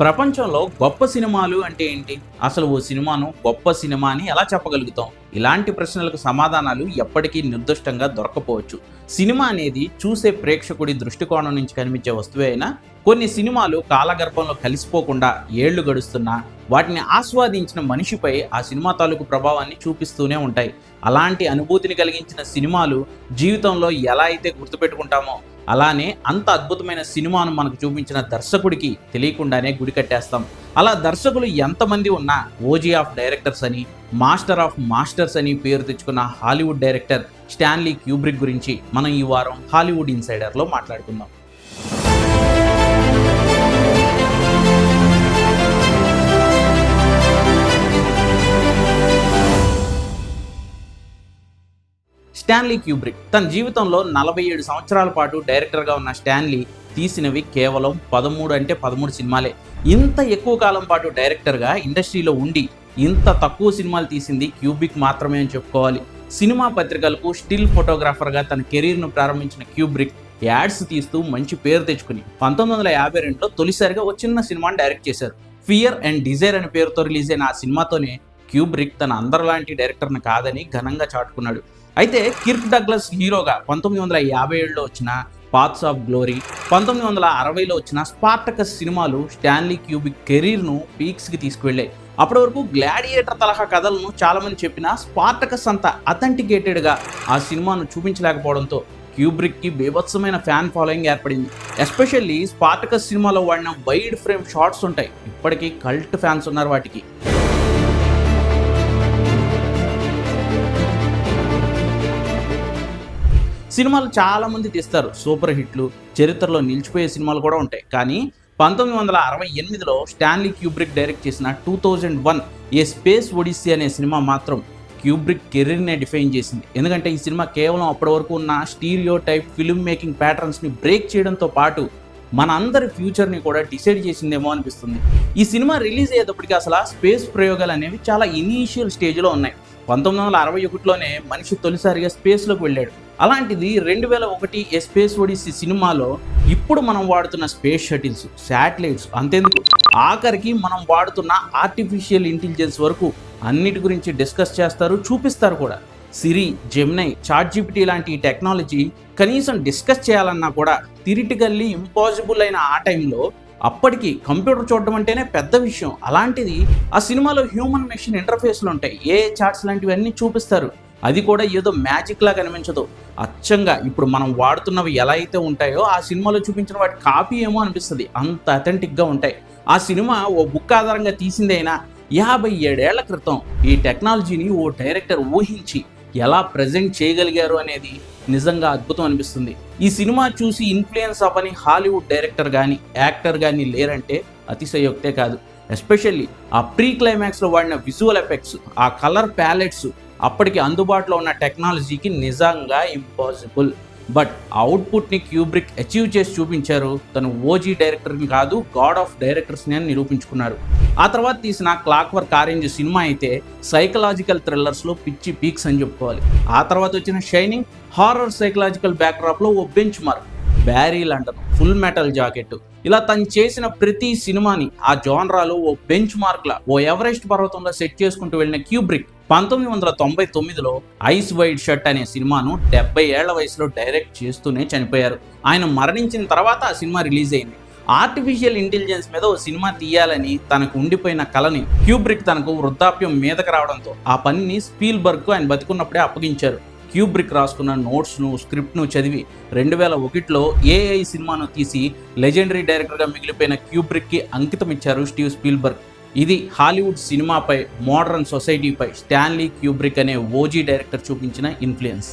ప్రపంచంలో గొప్ప సినిమాలు అంటే ఏంటి? అసలు ఓ సినిమాను గొప్ప సినిమా అని ఎలా చెప్పగలుగుతాం? ఇలాంటి ప్రశ్నలకు సమాధానాలు ఎప్పటికీ నిర్దిష్టంగా దొరకపోవచ్చు. సినిమా అనేది చూసే ప్రేక్షకుడి దృష్టికోణం నుంచి కనిపించే వస్తువే అయినా కొన్ని సినిమాలు కాలగర్భంలో కలిసిపోకుండా ఏళ్ళు గడుస్తున్నా వాటిని ఆస్వాదించిన మనిషిపై ఆ సినిమా తాలూకు ప్రభావాన్ని చూపిస్తూనే ఉంటాయి. అలాంటి అనుభూతిని కలిగించిన సినిమాలు జీవితంలో ఎలా అయితే గుర్తుపెట్టుకుంటామో అలానే అంత అద్భుతమైన సినిమాను మనకు చూపించిన దర్శకుడికి తెలియకుండానే గుడి కట్టేస్తాం. అలా దర్శకులు ఎంతమంది ఉన్నా ఓజీ ఆఫ్ డైరెక్టర్స్ అని మాస్టర్ ఆఫ్ మాస్టర్స్ అని పేరు తెచ్చుకున్న హాలీవుడ్ డైరెక్టర్ స్టాన్లీ క్యూబ్రిక్ గురించి మనం ఈ వారం హాలీవుడ్ ఇన్సైడర్లో మాట్లాడుకుందాం. స్టాన్లీ క్యూబ్రిక్ తన జీవితంలో నలభై ఏడు సంవత్సరాల పాటు డైరెక్టర్గా ఉన్న స్టాన్లీ తీసినవి కేవలం పదమూడు అంటే పదమూడు సినిమాలే. ఇంత ఎక్కువ కాలం పాటు డైరెక్టర్గా ఇండస్ట్రీలో ఉండి ఇంత తక్కువ సినిమాలు తీసింది క్యూబ్రిక్ మాత్రమే అని చెప్పుకోవాలి. సినిమా పత్రికలకు స్టిల్ ఫోటోగ్రాఫర్గా తన కెరీర్ను ప్రారంభించిన క్యూబ్రిక్ యాడ్స్ తీస్తూ మంచి పేరు తెచ్చుకుని పంతొమ్మిది వందల యాభై రెండులో తొలిసారిగా ఒక చిన్న సినిమాని డైరెక్ట్ చేశారు. ఫియర్ అండ్ డిజైర్ అనే పేరుతో రిలీజ్ అయిన ఆ సినిమాతోనే క్యూబ్రిక్ తన అందరిలాంటి డైరెక్టర్ని కాదని ఘనంగా చాటుకున్నాడు. అయితే కిర్క్ డగ్లస్ హీరోగా పంతొమ్మిది వందల యాభై ఏడులో వచ్చిన పాత్స్ ఆఫ్ గ్లోరీ పంతొమ్మిది వందల అరవైలో వచ్చిన స్పార్టకస్ సినిమాలు స్టాన్లీ క్యూబిక్ కెరీర్ను పీక్స్కి తీసుకువెళ్ళాయి. అప్పటి వరకు గ్లాడియేటర్ తరహా కథలను చాలామంది చెప్పిన స్పార్టకస్ అంత అథెంటికేటెడ్గా ఆ సినిమాను చూపించలేకపోవడంతో క్యూబ్రిక్కి బీభత్సమైన ఫ్యాన్ ఫాలోయింగ్ ఏర్పడింది. ఎస్పెషల్లీ స్పార్టకస్ సినిమాలో వాడిన వైడ్ ఫ్రేమ్ షాట్స్ ఉంటాయి. ఇప్పటికీ కల్ట్ ఫ్యాన్స్ ఉన్నారు వాటికి. సినిమాలు చాలా మంది తీస్తారు. సూపర్ హిట్లు చరిత్రలో నిలిచిపోయే సినిమాలు కూడా ఉంటాయి. కానీ పంతొమ్మిది వందల అరవై ఎనిమిదిలో స్టాన్లీ క్యూబ్రిక్ డైరెక్ట్ చేసిన two thousand one a space odyssey అనే సినిమా మాత్రం క్యూబ్రిక్ కెరీర్నే డిఫైన్ చేసింది. ఎందుకంటే ఈ సినిమా కేవలం అప్పటి వరకు ఉన్న స్టీరియో టైప్ ఫిల్మ్ మేకింగ్ ప్యాటర్న్స్ని బ్రేక్ చేయడంతో పాటు మన అందరి ఫ్యూచర్ని కూడా డిసైడ్ చేసిందేమో అనిపిస్తుంది. ఈ సినిమా రిలీజ్ అయ్యేటప్పటికి అసలు స్పేస్ ప్రయోగాలు అనేవి చాలా ఇనీషియల్ స్టేజ్లో ఉన్నాయి. పంతొమ్మిది వందల అరవై ఒకటిలోనే మనిషి తొలిసారిగా స్పేస్లోకి వెళ్ళాడు. అలాంటిది రెండు వేల ఒకటి ఏ స్పేస్ ఒడిసి సినిమాలో ఇప్పుడు మనం వాడుతున్న స్పేస్ షటిల్స్ శాటిలైట్స్ అంతేందుకు? ఆఖరికి మనం వాడుతున్న ఆర్టిఫిషియల్ ఇంటెలిజెన్స్ వరకు అన్నిటి గురించి డిస్కస్ చేస్తారు చూపిస్తారు కూడా. సిరి జెమ్నై చాట్ జీపీటీ లాంటి టెక్నాలజీ కనీసం డిస్కస్ చేయాలన్నా కూడా తిరిటికల్లీ ఇంపాసిబుల్ అయిన ఆ టైంలో అప్పటికి కంప్యూటర్ చూడడం అంటేనే పెద్ద విషయం. అలాంటిది ఆ సినిమాలో హ్యూమన్ మెషిన్ ఇంటర్ఫేస్లు ఉంటాయి. ఏ చాట్స్ లాంటివన్నీ చూపిస్తారు. అది కూడా ఏదో మ్యాజిక్ లాగా కనిపించదు అచ్చంగా ఇప్పుడు మనం వాడుతున్నవి ఎలా అయితే ఉంటాయో ఆ సినిమాలో చూపించిన వాటి కాపీ ఏమో అనిపిస్తుంది. అంత అథెంటిక్గా ఉంటాయి. ఆ సినిమా ఓ బుక్ ఆధారంగా తీసిందైనా యాభై ఏడేళ్ళ క్రితం ఈ టెక్నాలజీని ఓ డైరెక్టర్ ఊహించి ఎలా ప్రజెంట్ చేయగలిగారు అనేది నిజంగా అద్భుతం అనిపిస్తుంది. ఈ సినిమా చూసి ఇన్ఫ్లుయెన్స్ అవ్వని హాలీవుడ్ డైరెక్టర్ కానీ యాక్టర్ కానీ లేరంటే అతిశయోక్తే కాదు. ఎస్పెషల్లీ ఆ ప్రీ క్లైమాక్స్లో వాడిన విజువల్ ఎఫెక్ట్స్ ఆ కలర్ ప్యాలెట్స్ అప్పటికి అందుబాటులో ఉన్న టెక్నాలజీకి నిజంగా ఇంపాసిబుల్ బట్ అవుట్పుట్ని క్యూబ్రిక్ అచీవ్ చేసి చూపించారు తను ఓజీ డైరెక్టర్ని కాదు గాడ్ ఆఫ్ డైరెక్టర్స్ని అని నిరూపించుకున్నారు. ఆ తర్వాత తీసిన క్లాక్ వర్క్ ఆరెంజ్ సినిమా అయితే సైకలాజికల్ థ్రిల్లర్స్లో పిచ్చి పీక్స్ అని చెప్పుకోవాలి. ఆ తర్వాత వచ్చిన షైనింగ్ హారర్ సైకలాజికల్ బ్యాక్డ్రాప్లో ఓ bench mark Barry Lyndon full metal jacket ఇలా తను చేసిన ప్రతి సినిమాని ఆ జోన్రాలో ఓ బెంచ్ మార్క్లా ఓ ఎవరెస్ట్ పర్వతంలో సెట్ చేసుకుంటూ వెళ్ళిన క్యూబ్రిక్ పంతొమ్మిది వందల తొంభై తొమ్మిదిలో ఐస్ వైడ్ షర్ట్ అనే సినిమాను డెబ్బై ఏళ్ళ వయసులో డైరెక్ట్ చేస్తూనే చనిపోయారు. ఆయన మరణించిన తర్వాత ఆ సినిమా రిలీజ్ అయింది. ఆర్టిఫిషియల్ ఇంటెలిజెన్స్ మీద ఓ సినిమా తీయాలని తనకు ఉండిపోయిన కళని క్యూబ్రిక్ తనకు వృద్ధాప్యం మీదకు రావడంతో ఆ పనిని స్పీల్బర్గ్ ఆయన బతికున్నప్పుడే అప్పగించారు. క్యూబ్రిక్ రాసుకున్న నోట్స్ను స్క్రిప్ట్ను చదివి రెండు వేల ఒకటిలో ఏఐ సినిమాను తీసి లెజెండరీ డైరెక్టర్గా మిగిలిపోయిన క్యూబ్రిక్కి అంకితం ఇచ్చారు స్టీవ్ స్పీల్బర్గ్. ఇది హాలీవుడ్ సినిమాపై మోడర్న్ సొసైటీపై స్టాన్లీ క్యూబ్రిక్ అనే ఓజీ డైరెక్టర్ చూపించిన ఇన్ఫ్లుయెన్స్.